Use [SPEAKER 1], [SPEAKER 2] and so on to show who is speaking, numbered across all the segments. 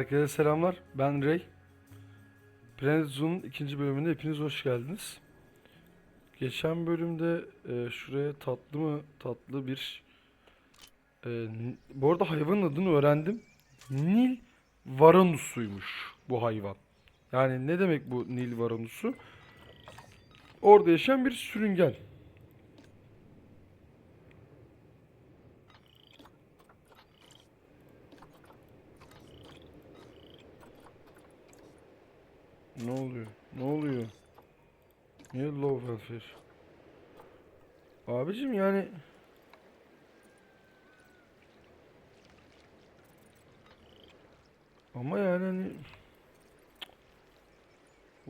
[SPEAKER 1] Herkese selamlar. Ben Ray. Planet Zoom'un ikinci bölümünde hepiniz hoş geldiniz. Geçen bölümde e, şuraya tatlı mı tatlı bir e, bu arada hayvanın adını öğrendim. Nil varanusuymuş bu hayvan. Yani ne demek bu Nil varanusu? Orada yaşayan bir sürüngen. Ne oluyor? Ne oluyor? Niye low welfare? Abicim yani ama yani hani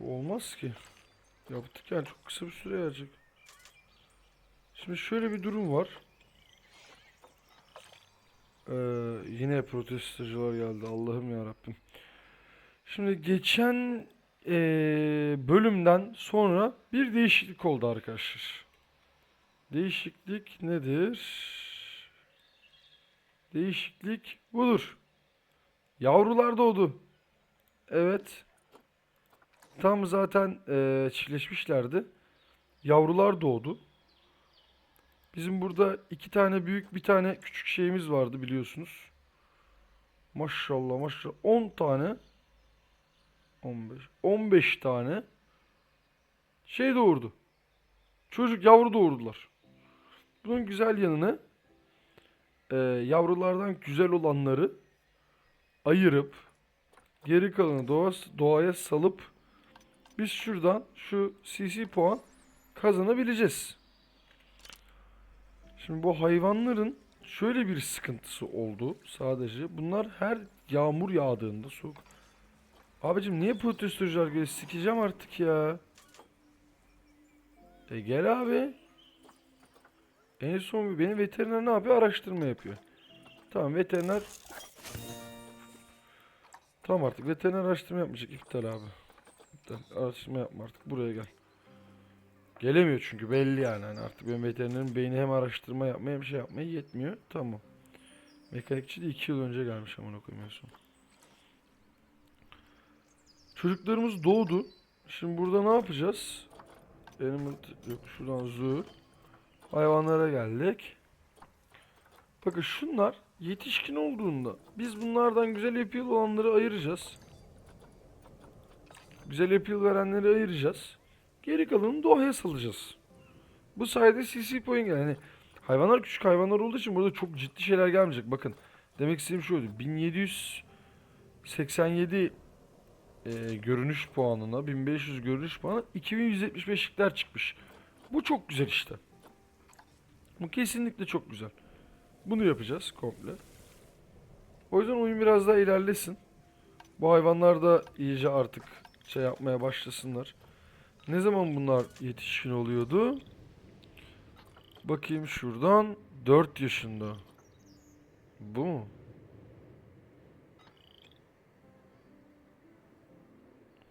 [SPEAKER 1] olmaz ki. Yaptık yani çok kısa bir süre gelecek. Şimdi şöyle bir durum var. Ee, yine protestocular geldi. Allah'ım ya Rabbim. Şimdi geçen eee, bölümden sonra bir değişiklik oldu arkadaşlar. Değişiklik nedir? Değişiklik budur. Yavrular doğdu. Evet. Tam zaten eee çiftleşmişlerdi. Yavrular doğdu. Bizim burada iki tane büyük bir tane küçük şeyimiz vardı biliyorsunuz. Maşallah maşallah 10 tane 15 15 tane şey doğurdu. Çocuk yavru doğurdular. Bunun güzel yanını eee, yavrulardan güzel olanları ayırıp geri kalanı doğa, doğaya salıp biz şuradan şu CC puan kazanabileceğiz. Şimdi bu hayvanların şöyle bir sıkıntısı oldu sadece. Bunlar her yağmur yağdığında soğuk. Abicim niye protestocular geliyor? Sikeceğim artık ya. E gel abi. En son benim veteriner ne yapıyor? Araştırma yapıyor. Tamam veteriner. Tamam artık veteriner araştırma yapmayacak. İptal abi. İptal. Araştırma yapma artık. Buraya gel. Gelemiyor çünkü belli yani. Hani artık benim veterinerin beyni hem araştırma yapmaya hem şey yapmaya yetmiyor. Tamam. Mekanikçi de 2 yıl önce gelmiş amına son. Çocuklarımız doğdu. Şimdi burada ne yapacağız? Animal yok şuradan zoo. Hayvanlara geldik. Bakın şunlar yetişkin olduğunda biz bunlardan güzel appeal olanları ayıracağız. Güzel appeal verenleri ayıracağız. Geri kalanını doğaya salacağız. Bu sayede CC point yani hayvanlar küçük hayvanlar olduğu için burada çok ciddi şeyler gelmeyecek. Bakın demek istediğim şuydu. 1787 e, görünüş puanına 1500 görünüş puanına 2175'likler çıkmış. Bu çok güzel işte. Bu kesinlikle çok güzel. Bunu yapacağız komple. O yüzden oyun biraz daha ilerlesin. Bu hayvanlar da iyice artık şey yapmaya başlasınlar. Ne zaman bunlar yetişkin oluyordu? Bakayım şuradan 4 yaşında. Bu mu?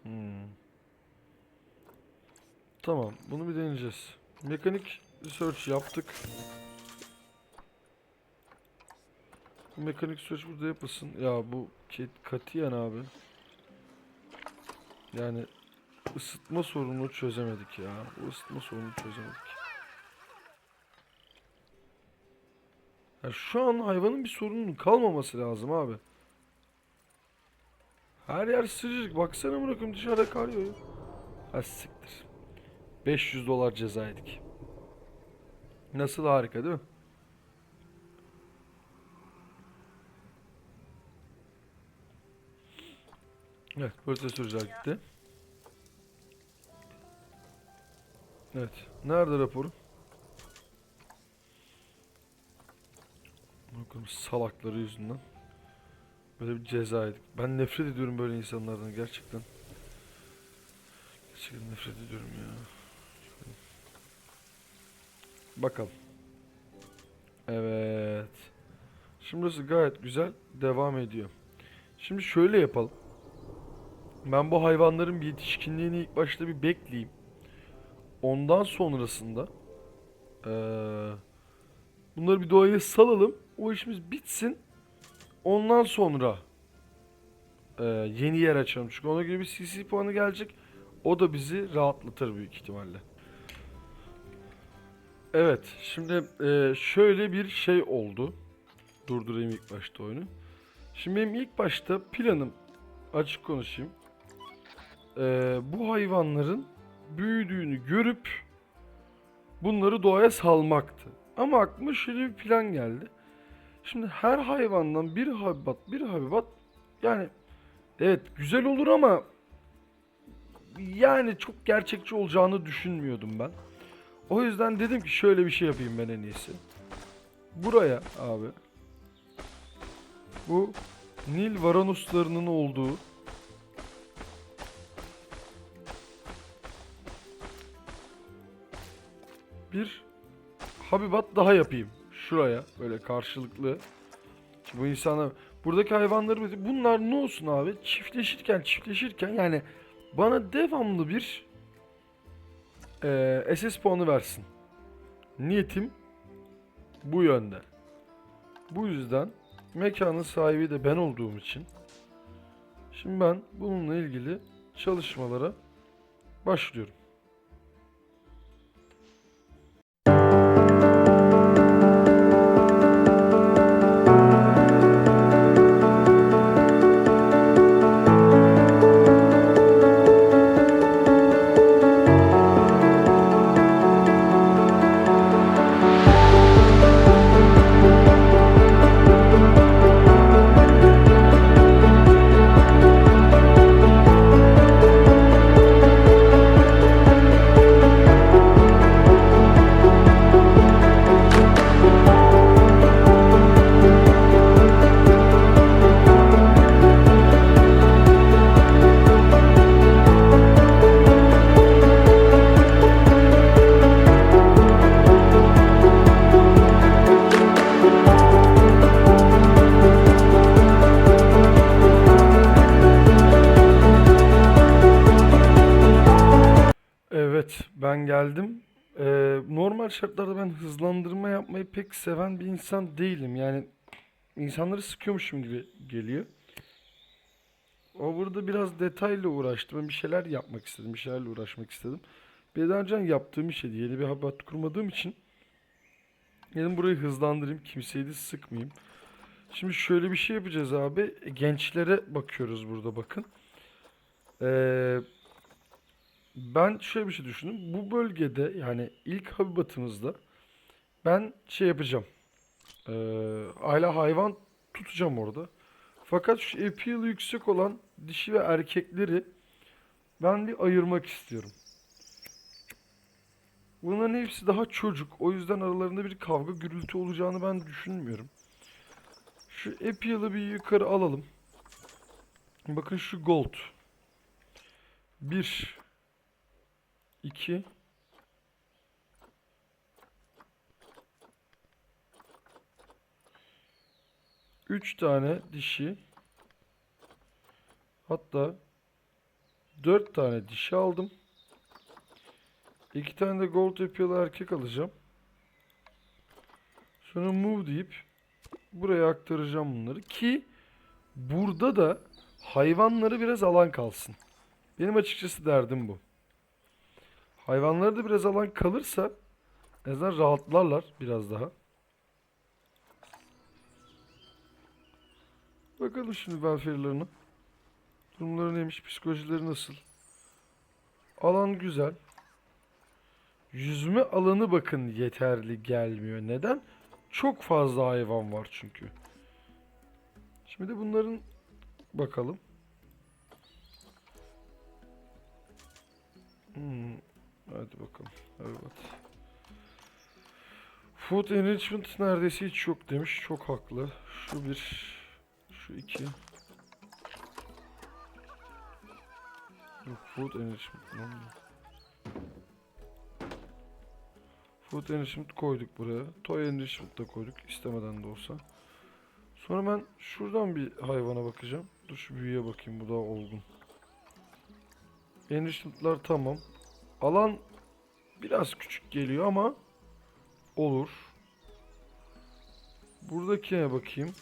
[SPEAKER 1] Hmm. Tamam, bunu bir deneyeceğiz. Mekanik research yaptık. Bu mekanik research burada yapılsın. Ya bu katiyen abi. Yani ısıtma sorununu çözemedik ya. Bu ısıtma sorununu çözemedik. Ya şu an hayvanın bir sorunun kalmaması lazım abi. Her yer sıcacık. Baksana bırakın dışarıda kar yağıyor. Ha siktir. 500 dolar ceza yedik. Nasıl harika değil mi? Evet, prosesörcüler gitti. Evet, nerede raporu? Bakın salakları yüzünden. Böyle bir ceza. Ben nefret ediyorum böyle insanlardan gerçekten. Gerçekten nefret ediyorum ya. Bakalım. Evet. Şimdi burası gayet güzel devam ediyor. Şimdi şöyle yapalım. Ben bu hayvanların bir yetişkinliğini ilk başta bir bekleyeyim. Ondan sonrasında eee, bunları bir doğaya salalım. O işimiz bitsin. Ondan sonra Ee, yeni yer açalım. Çünkü ona göre bir CC puanı gelecek. O da bizi rahatlatır büyük ihtimalle. Evet. Şimdi e, şöyle bir şey oldu. Durdurayım ilk başta oyunu. Şimdi benim ilk başta planım açık konuşayım. Ee, bu hayvanların büyüdüğünü görüp bunları doğaya salmaktı. Ama aklıma şöyle bir plan geldi. Şimdi her hayvandan bir habibat bir habibat yani evet güzel olur ama yani çok gerçekçi olacağını düşünmüyordum ben. O yüzden dedim ki şöyle bir şey yapayım ben en iyisi. Buraya abi bu Nil varanuslarının olduğu bir habibat daha yapayım. Şuraya böyle karşılıklı. Bu insana buradaki hayvanları bunlar ne olsun abi? Çiftleşirken çiftleşirken yani bana devamlı bir eee SS puanı versin. Niyetim bu yönde. Bu yüzden mekanın sahibi de ben olduğum için şimdi ben bununla ilgili çalışmalara başlıyorum. Pek seven bir insan değilim. Yani insanları sıkıyormuşum gibi geliyor. O burada biraz detayla uğraştım. Ben bir şeyler yapmak istedim, bir şeylerle uğraşmak istedim. Bir daha önce yaptığım şeydi. Yeni bir habitat kurmadığım için dedim burayı hızlandırayım, kimseyi de sıkmayayım. Şimdi şöyle bir şey yapacağız abi. Gençlere bakıyoruz burada bakın. Ee, ben şöyle bir şey düşündüm. Bu bölgede yani ilk habitatımızda ben şey yapacağım. Ee, hala hayvan tutacağım orada. Fakat şu appeal yüksek olan dişi ve erkekleri ben bir ayırmak istiyorum. Bunların hepsi daha çocuk. O yüzden aralarında bir kavga gürültü olacağını ben düşünmüyorum. Şu appeal'ı bir yukarı alalım. Bakın şu gold. Bir. 2 3 tane dişi hatta 4 tane dişi aldım. 2 tane de gold yapıyorlar erkek alacağım. Sonra move deyip buraya aktaracağım bunları ki burada da hayvanları biraz alan kalsın. Benim açıkçası derdim bu. Hayvanlara da biraz alan kalırsa en rahatlarlar biraz daha. Bakalım şimdi welfare'larına. Durumları neymiş, psikolojileri nasıl? Alan güzel. Yüzme alanı bakın yeterli gelmiyor. Neden? Çok fazla hayvan var çünkü. Şimdi de bunların bakalım. Hmm. Hadi bakalım. Evet. Food enrichment neredeyse hiç yok demiş. Çok haklı. Şu bir. Şu iki. Food enrichment. Food enrichment koyduk buraya. Toy enrichment da koyduk. istemeden de olsa. Sonra ben şuradan bir hayvana bakacağım. Dur şu büyüye bakayım. Bu daha olgun. Enrichment'lar tamam. Alan biraz küçük geliyor ama olur. Buradakine bakayım.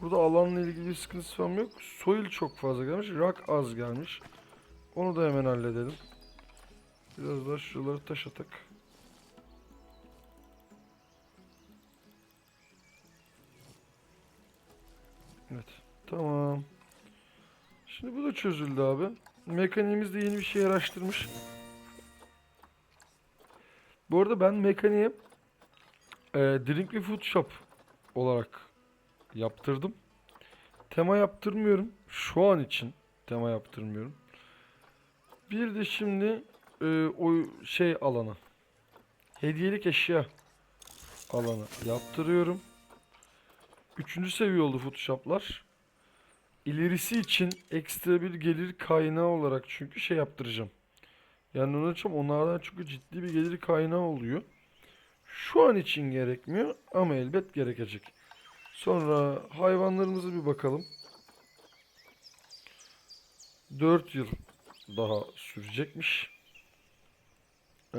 [SPEAKER 1] Burada alanla ilgili bir sıkıntısı falan yok. Soil çok fazla gelmiş. Rock az gelmiş. Onu da hemen halledelim. Biraz daha şuraları taş atak. Evet. Tamam. Şimdi bu da çözüldü abi. Mekaniğimiz de yeni bir şey araştırmış. Bu arada ben mekaniğe e, Drink ve Food Shop olarak yaptırdım. Tema yaptırmıyorum. Şu an için tema yaptırmıyorum. Bir de şimdi e, o şey alanı. Hediyelik eşya alanı yaptırıyorum. Üçüncü seviye oldu Photoshop'lar. İlerisi için ekstra bir gelir kaynağı olarak çünkü şey yaptıracağım. Yani onun için onlardan çünkü ciddi bir gelir kaynağı oluyor. Şu an için gerekmiyor ama elbet gerekecek. Sonra hayvanlarımıza bir bakalım. 4 yıl daha sürecekmiş. Ee,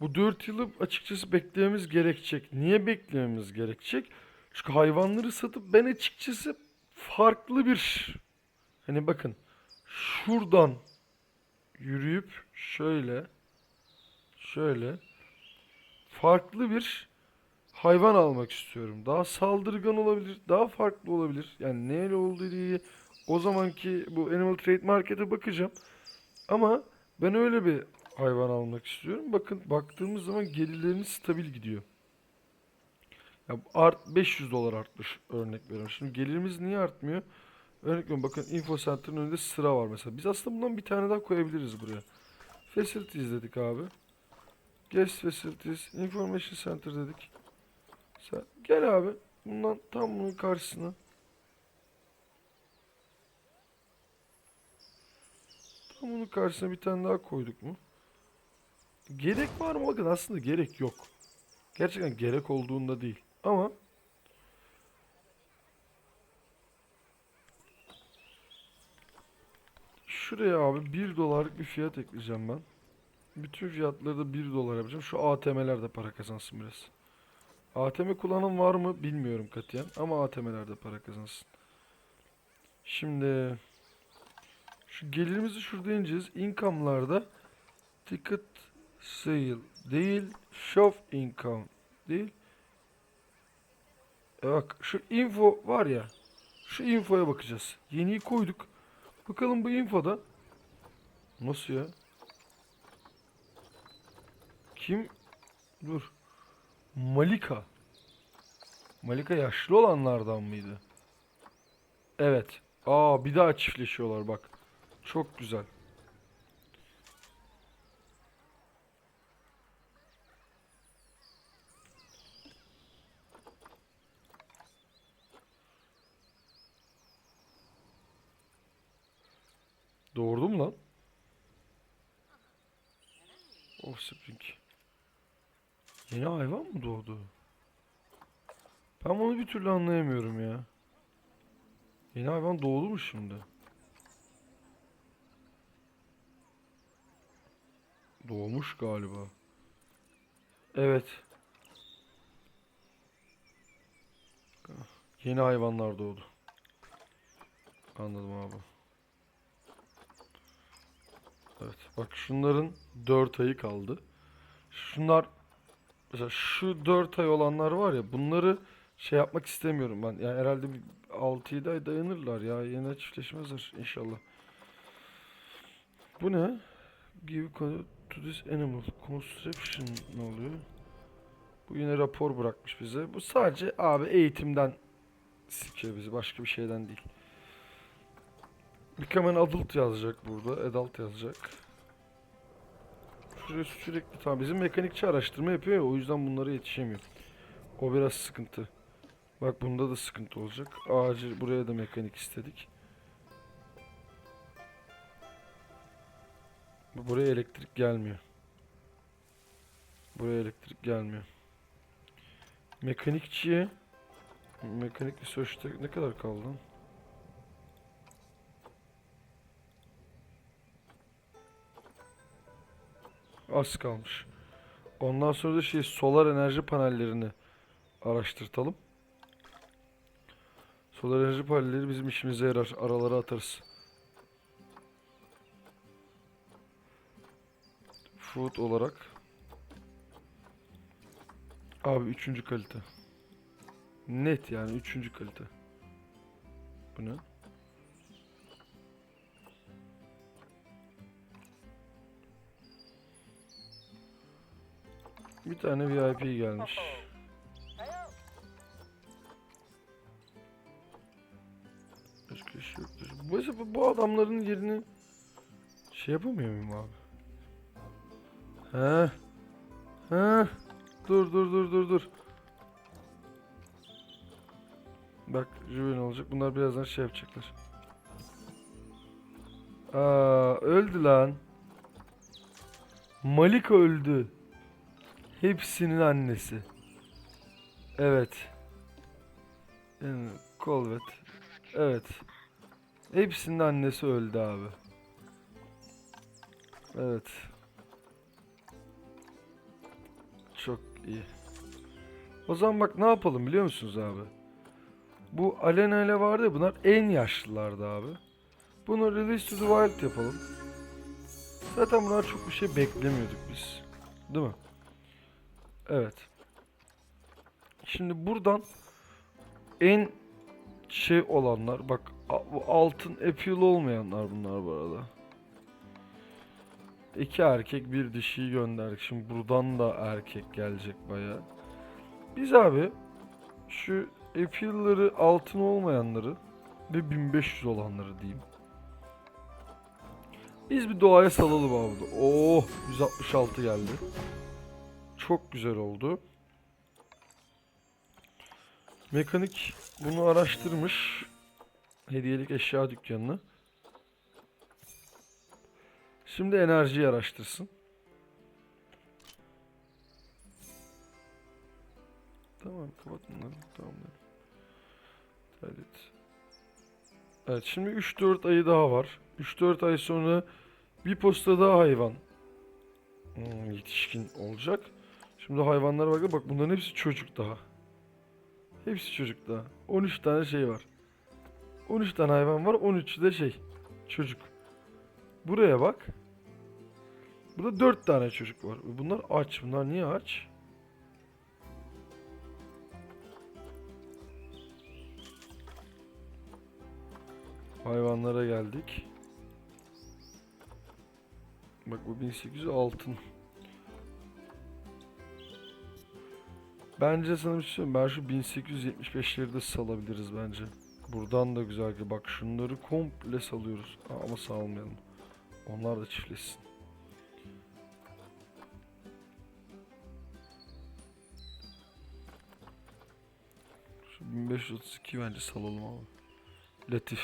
[SPEAKER 1] bu 4 yılı açıkçası beklememiz gerekecek. Niye beklememiz gerekecek? Çünkü hayvanları satıp ben açıkçası farklı bir hani bakın şuradan yürüyüp şöyle şöyle farklı bir hayvan almak istiyorum. Daha saldırgan olabilir, daha farklı olabilir. Yani neyle olduğu diye o zamanki bu Animal Trade Market'e bakacağım. Ama ben öyle bir hayvan almak istiyorum. Bakın baktığımız zaman gelirleriniz stabil gidiyor. Ya art 500 dolar artmış örnek veriyorum. Şimdi gelirimiz niye artmıyor? Örnek veriyorum bakın Info Center'ın önünde sıra var mesela. Biz aslında bundan bir tane daha koyabiliriz buraya. Facilities dedik abi. Guest Facilities, Information Center dedik. Sen gel abi. Bundan tam bunun karşısına. Tam bunun karşısına bir tane daha koyduk mu? Gerek var mı? Bakın aslında gerek yok. Gerçekten gerek olduğunda değil. Ama şuraya abi 1 dolarlık bir fiyat ekleyeceğim ben. Bütün fiyatları da 1 dolar yapacağım. Şu ATM'ler de para kazansın biraz. ATM kullanan var mı bilmiyorum katiyen ama ATM'ler de para kazansın. Şimdi şu gelirimizi şurada ineceğiz. Income'larda ticket sale değil, shop income değil. E bak şu info var ya. Şu infoya bakacağız. Yeniyi koyduk. Bakalım bu infoda nasıl ya? Kim? Dur. Malika. Malika yaşlı olanlardan mıydı? Evet. Aa bir daha çiftleşiyorlar bak. Çok güzel. Doğurdu mu lan? Offspring. Yeni hayvan mı doğdu? Ben bunu bir türlü anlayamıyorum ya. Yeni hayvan doğdu mu şimdi? Doğmuş galiba. Evet. Yeni hayvanlar doğdu. Anladım abi. Evet. Bak şunların 4 ayı kaldı. Şunlar mesela şu 4 ay olanlar var ya bunları şey yapmak istemiyorum ben. Yani herhalde bir 6-7 ay dayanırlar ya. Yine çiftleşmezler inşallah. Bu ne? Give to this animal. Conception ne oluyor? Bu yine rapor bırakmış bize. Bu sadece abi eğitimden sikiyor bizi. Başka bir şeyden değil. Become an adult yazacak burada. Adult yazacak. Şuraya sürekli tamam bizim mekanikçi araştırma yapıyor ya o yüzden bunlara yetişemiyor. O biraz sıkıntı. Bak bunda da sıkıntı olacak. Acil buraya da mekanik istedik. Bu- Buraya elektrik gelmiyor. Buraya elektrik gelmiyor. Mekanikçiye Mekanik research'te ne kadar kaldı? Az kalmış. Ondan sonra da şey solar enerji panellerini araştırtalım. Solar enerji panelleri bizim işimize yarar. Aralara atarız. Food olarak. Abi üçüncü kalite. Net yani üçüncü kalite. Bu ne? Bir tane VIP gelmiş. Başka şey yoktur. Bu, bu- adamların yerini şey yapamıyor muyum abi? He. He. Dur dur dur dur dur. Bak Juven olacak. Bunlar birazdan şey yapacaklar. Aa öldü lan. Malik öldü. Hepsinin annesi. Evet. Yani Kolvet. Evet. Hepsinin annesi öldü abi. Evet. Çok iyi. O zaman bak ne yapalım biliyor musunuz abi? Bu Alena ile vardı ya bunlar en yaşlılardı abi. Bunu Release to the Wild yapalım. Zaten bunlar çok bir şey beklemiyorduk biz. Değil mi? Evet. Şimdi buradan en şey olanlar bak altın appeal olmayanlar bunlar bu arada. İki erkek bir dişiyi gönderdik. Şimdi buradan da erkek gelecek baya. Biz abi şu appeal'ları altın olmayanları ve 1500 olanları diyeyim. Biz bir doğaya salalım abi. Oh 166 geldi. Çok güzel oldu. Mekanik bunu araştırmış. Hediyelik eşya dükkanını. Şimdi enerjiyi araştırsın. Tamam kapat bunları. Tamam. Evet. Evet şimdi 3-4 ayı daha var. 3-4 ay sonra bir posta daha hayvan hmm, yetişkin olacak. Şimdi hayvanlara bakın bak bunların hepsi çocuk daha. Hepsi çocuk daha. 13 tane şey var. 13 tane hayvan var. 13'ü de şey. Çocuk. Buraya bak. Burada 4 tane çocuk var. Bunlar aç. Bunlar niye aç? Hayvanlara geldik. Bak bu 1800 altın. Bence sana bir şey. Ben şu 1875'leri de salabiliriz bence. Buradan da güzel ki bak şunları komple salıyoruz. Aa, Ama salmayalım. Onlar da çiftleşsin. Şu 1532 bence salalım abi. Latif.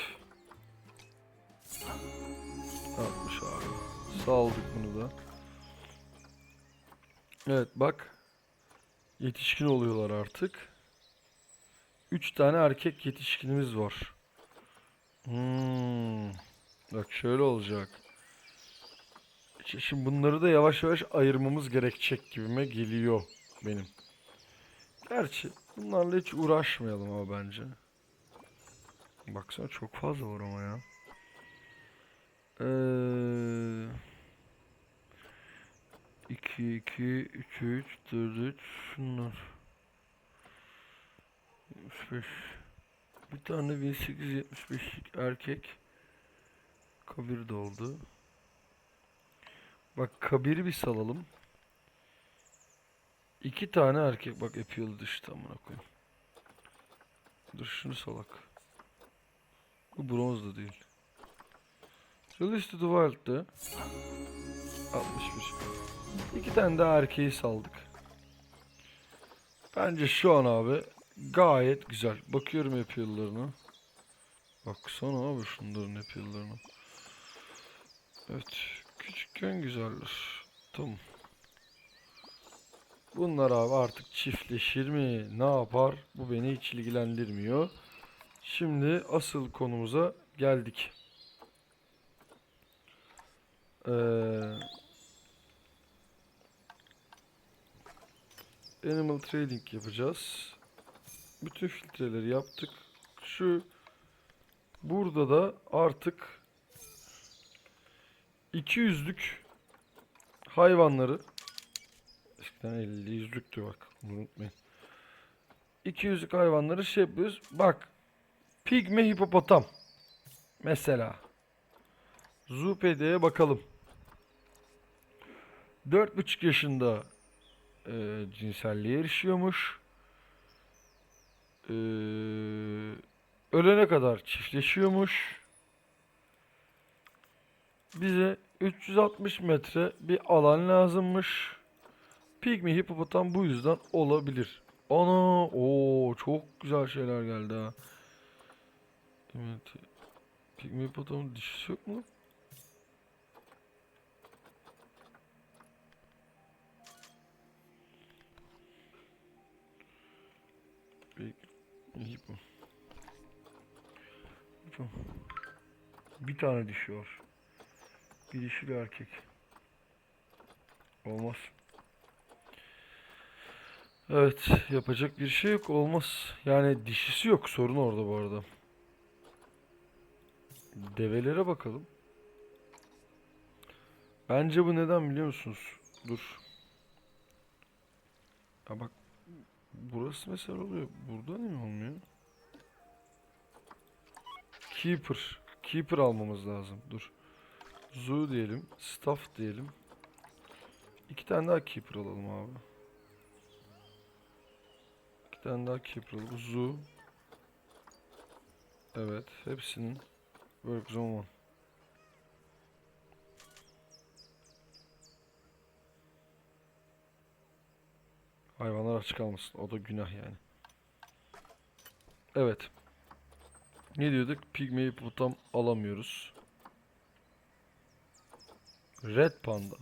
[SPEAKER 1] 60 abi. Saldık bunu da. Evet bak. Yetişkin oluyorlar artık. 3 tane erkek yetişkinimiz var. Hmm. Bak şöyle olacak. Şimdi bunları da yavaş yavaş ayırmamız gerekecek gibime geliyor benim. Gerçi bunlarla hiç uğraşmayalım ama bence. Baksana çok fazla var ama ya. Eee 2 2 3 3 4 3 şunlar. 75 Bir tane 1875 erkek Kabir de oldu. Bak Kabir'i bir salalım. İki tane erkek bak appeal düştü amına koyayım. Dur şunu salak. Bu bronz da değil. Release to. 61. İki tane daha erkeği saldık. Bence şu an abi gayet güzel. Bakıyorum appeal'larına. Baksana abi şunların appeal'larına. Evet. Küçükken güzeller. Tamam. Bunlar abi artık çiftleşir mi? Ne yapar? Bu beni hiç ilgilendirmiyor. Şimdi asıl konumuza geldik. Ee, Animal Trading yapacağız. Bütün filtreleri yaptık. şu burada da artık 200'lük hayvanları eskiden 50 yüzlüktü bak unutmayın. 200'lük hayvanları şey yapıyoruz. Bak pigme hipopotam mesela Zoopedya'ya bakalım. 4,5 yaşında e, cinselliğe erişiyormuş. E, ölene kadar çiftleşiyormuş. Bize 360 metre bir alan lazımmış. Pygmy hipopotam bu yüzden olabilir. Ana, o çok güzel şeyler geldi ha. Evet. Pygmy hipopotamın dişisi yok mu? Hipo. Hipo. Bir tane var. Bir dişi bir erkek. Olmaz. Evet, yapacak bir şey yok. Olmaz. Yani dişisi yok. Sorun orada bu arada. Develere bakalım. Bence bu neden biliyor musunuz? Dur. Ha bak. Burası mesela oluyor. Burada niye olmuyor? Keeper. Keeper almamız lazım. Dur. Zoo diyelim. Staff diyelim. İki tane daha keeper alalım abi. İki tane daha keeper alalım. Zoo. Evet. Hepsinin work zone one. Hayvanlar aç kalmasın. O da günah yani. Evet. Ne diyorduk? Pygmy hipopotam alamıyoruz. Red Panda.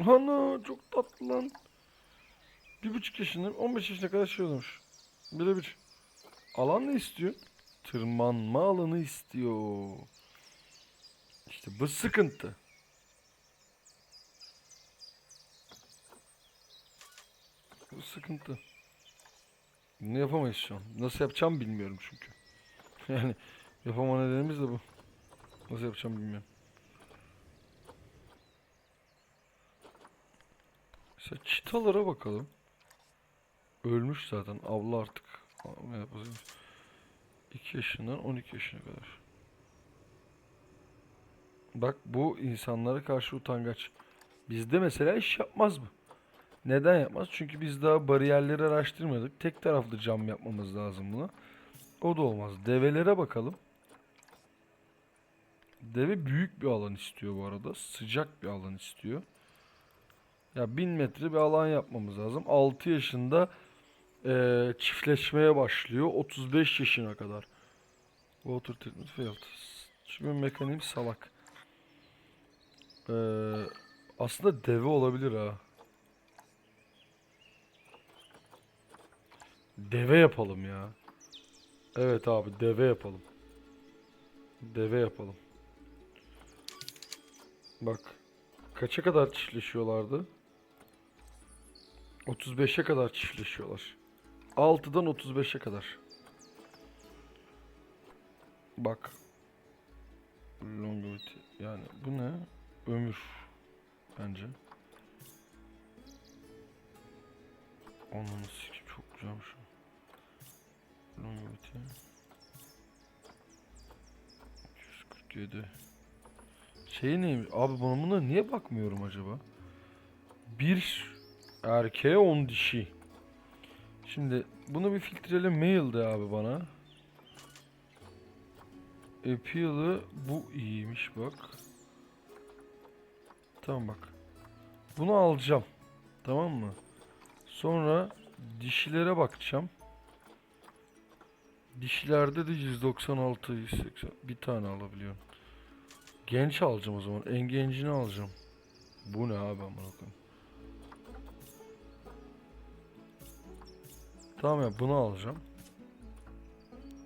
[SPEAKER 1] Ana çok tatlı lan. Bir buçuk yaşında, 15 yaşına kadar şey olmuş. Birebir. Alan ne istiyor? Tırmanma alanı istiyor. İşte bu sıkıntı. Bu sıkıntı. Bunu yapamayız şu an. Nasıl yapacağım bilmiyorum çünkü. Yani yapama nedenimiz de bu. Nasıl yapacağım bilmiyorum. Mesela çitalara bakalım. Ölmüş zaten. Avla artık. Ne yapacağız? 2 yaşından 12 yaşına kadar. Bak bu insanlara karşı utangaç. Bizde mesela iş yapmaz mı? Neden yapmaz? Çünkü biz daha bariyerleri araştırmadık. Tek taraflı cam yapmamız lazım buna. O da olmaz. Develere bakalım. Deve büyük bir alan istiyor bu arada. Sıcak bir alan istiyor. Ya 1000 metre bir alan yapmamız lazım. 6 yaşında eee, çiftleşmeye başlıyor. 35 yaşına kadar. Water treatment failed. Çünkü mekaniğim salak. Eee, aslında deve olabilir ha. Deve yapalım ya. Evet abi deve yapalım. Deve yapalım. Bak. Kaça kadar çiftleşiyorlardı? 35'e kadar çiftleşiyorlar. 6'dan 35'e kadar. Bak. Longevity. Yani bu ne? Ömür. Bence. Ananı sikim çok güzelmiş. Longevity. 247. Şey neymiş? Abi bana buna niye bakmıyorum acaba? Bir erkeğe 10 dişi. Şimdi bunu bir filtrele mail de abi bana. Appeal'ı bu iyiymiş bak. Tamam bak. Bunu alacağım. Tamam mı? Sonra dişilere bakacağım. Dişilerde de 196, 180 bir tane alabiliyorum. Genç alacağım o zaman. En gencini alacağım. Bu ne abi amına koyayım. Tamam ya bunu alacağım.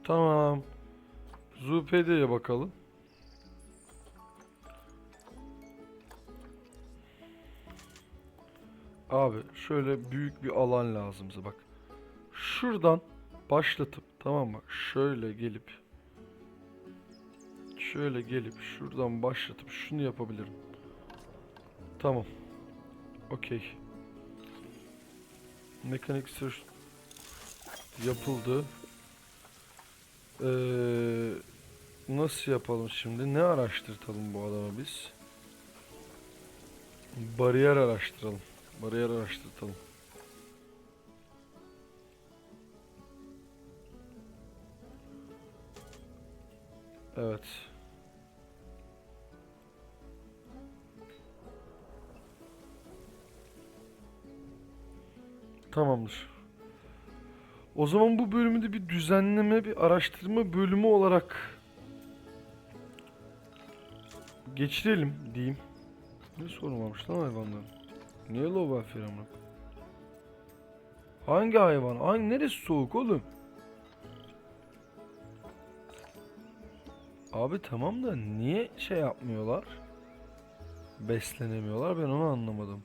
[SPEAKER 1] Tamam. Zoopedya'ya bakalım. Abi şöyle büyük bir alan lazım bize bak. şuradan başlatıp tamam mı? Şöyle gelip şöyle gelip şuradan başlatıp şunu yapabilirim. Tamam. Okey. Mekanik sır yapıldı. Ee, nasıl yapalım şimdi? Ne araştırtalım bu adama biz? Bariyer araştıralım. Bariyer araştırtalım. Evet. Tamamdır. O zaman bu bölümü de bir düzenleme, bir araştırma bölümü olarak geçirelim diyeyim. Ne sorun varmış lan hayvanların? Niye low welfare? Hangi hayvan? Hangi neresi soğuk oğlum? Abi tamam da niye şey yapmıyorlar? Beslenemiyorlar ben onu anlamadım.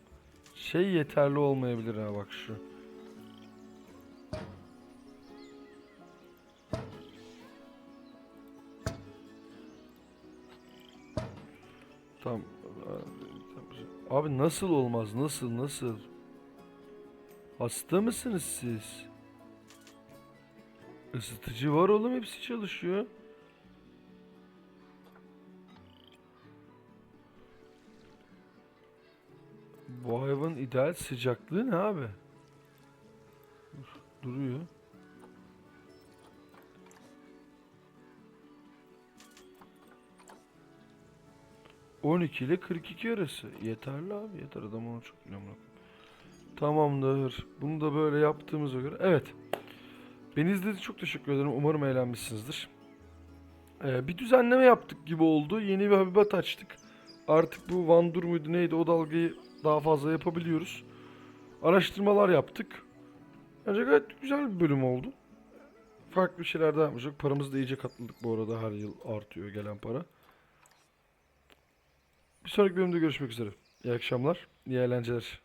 [SPEAKER 1] Şey yeterli olmayabilir ha bak şu. Tamam. Abi nasıl olmaz? Nasıl? Nasıl? Hasta mısınız siz? Isıtıcı var oğlum hepsi çalışıyor. Bu hayvanın ideal sıcaklığı ne abi? Dur, duruyor. ...12 ile 42 arası. Yeterli abi. Yeter adam onu çok biliyorum. Tamamdır. Bunu da böyle yaptığımıza göre... Evet. Beni izlediğiniz çok teşekkür ederim. Umarım eğlenmişsinizdir. Ee, bir düzenleme yaptık gibi oldu. Yeni bir habitat açtık. Artık bu Vandur muydu neydi o dalgayı daha fazla yapabiliyoruz. Araştırmalar yaptık. Bence gayet güzel bir bölüm oldu. Farklı şeyler de yapmıştık. Paramızı da iyice katladık bu arada. Her yıl artıyor gelen para. Bir sonraki bölümde görüşmek üzere. İyi akşamlar, iyi eğlenceler.